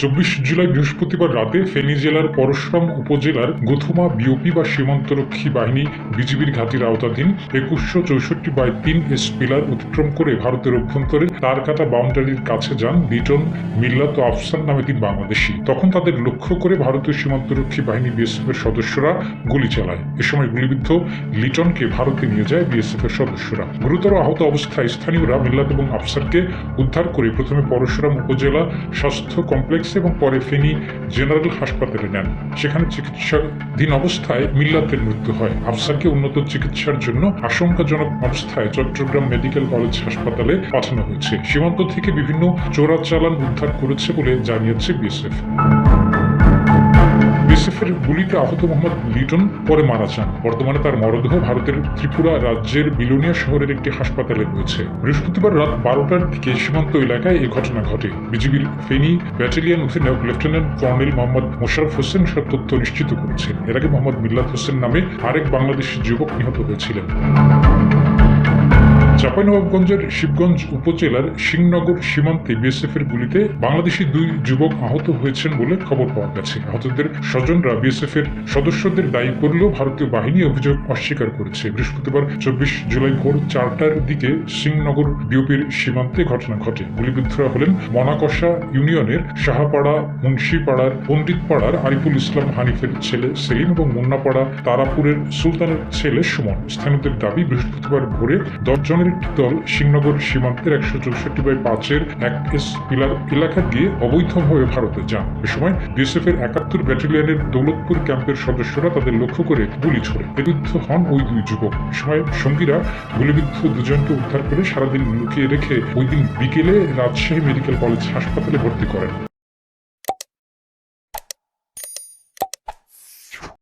চব্বিশ জুলাই বৃহস্পতিবার রাতে ফেনী জেলার পরশুরাম উপজেলার গোথুমা, বিওপি বা সীমান্তরক্ষী বাহিনী বিজিবির ঘাটির আওতাধীন একুশশো চৌষট্টি বাই তিন এস পিলার অতিক্রম করে ভারতের অভ্যন্তরে তারকাটা বাউন্ডারির কাছে যান লিটন মিল্লাত আফসান নামে তিন বাংলাদেশি। তখন তাদের লক্ষ্য করে ভারতীয় সীমান্তরক্ষী বাহিনী বিএসএফ এর সদস্যরা গুলি চালায়। এ সময় গুলিবিদ্ধ লিটনকে ভারতে নিয়ে যায় বিএসএফ এর সদস্যরা। গুরুতর আহত অবস্থায় স্থানীয়রা মিল্লাত এবং আফসারকে উদ্ধার করে প্রথমে পরশুরাম উপজেলা স্বাস্থ্য কমপ্লেক্সে এবং পরে ফেনি জেনারেল হাসপাতালে নেন। সেখানে চিকিৎসাধীন অবস্থায় মিল্লাতের মৃত্যু হয়। আফসারকে উন্নত চিকিৎসার জন্য আশঙ্কাজনক অবস্থায় চট্টগ্রাম মেডিকেল কলেজ হাসপাতালে পাঠানো হয়েছে। সীমান্ত থেকে বিভিন্ন চোরাচালান উদ্ধার করেছে বলে জানিয়েছে বিএসএফ। বিএসএফের গুলিতে আহত মোহাম্মদ লিটন পরে মারা যান। বর্তমানে তার মরদেহ ভারতের ত্রিপুরা রাজ্যের বিলোনিয়া শহরের একটি হাসপাতালে রয়েছে। বৃহস্পতিবার রাত বারোটার দিকে সীমান্ত এলাকায় এই ঘটনা ঘটে। বিজিবির ফেনী ব্যাটালিয়ন অধীনে লেফটেন্যান্ট কর্নেল মোহাম্মদ মোশারফ হোসেন সব তথ্য নিশ্চিত করেছেন। এর আগে মোহাম্মদ মিল্লাত হোসেন নামে আরেক বাংলাদেশি যুবক নিহত হয়েছিলেন। চাঁপাইনবাবগঞ্জের শিবগঞ্জ উপজেলার সিংনগর সীমান্তে বিএসএফ এর গুলিতে বাংলাদেশি দুই যুবক আহত হয়েছেন বলে খবর পাওয়া গেছে। আহতদের স্বজনরা বিএসএফ এর সদস্যদের দায়ী করলেও ভারতীয় বাহিনী অভিযোগ অস্বীকার করেছে। বৃহস্পতিবার চব্বিশ জুলাই ভোর চারটার দিকে সিংনগর বিওপির সীমান্তে ঘটনা ঘটে। গুলিবিদ্ধরা হলেন মনাকষা ইউনিয়নের শাহপাড়া, মুন্সিপাড়ার, পণ্ডিতপাড়ার আরিফুল ইসলাম হানিফের ছেলে সেলিম এবং মুন্নাপাড়া তারাপুরের সুলতানের ছেলে সুমন। স্থানীয়দের দাবি, বৃহস্পতিবার ভোরে দশ জনের দল সিংনগর সীমান্তের একশো চৌষট্টি বাই পাঁচের এক এস পিলার এলাকা দিয়ে অবৈধভাবে ভারতে যান। এ সময় বিএসএফ এর একাত্তর ব্যাটালিয়নের দৌলতপুর ক্যাম্পের সদস্যরা তাদের লক্ষ্য করে গুলি ছোড়ে। বিদ্ধ হন ওই দুই যুবক। এ সময় সঙ্গীরা গুলিবিদ্ধ দুজনকে উদ্ধার করে সারাদিন লুকিয়ে রেখে ওই দিন বিকেলে রাজশাহী মেডিকেল কলেজ হাসপাতালে ভর্তি করেন।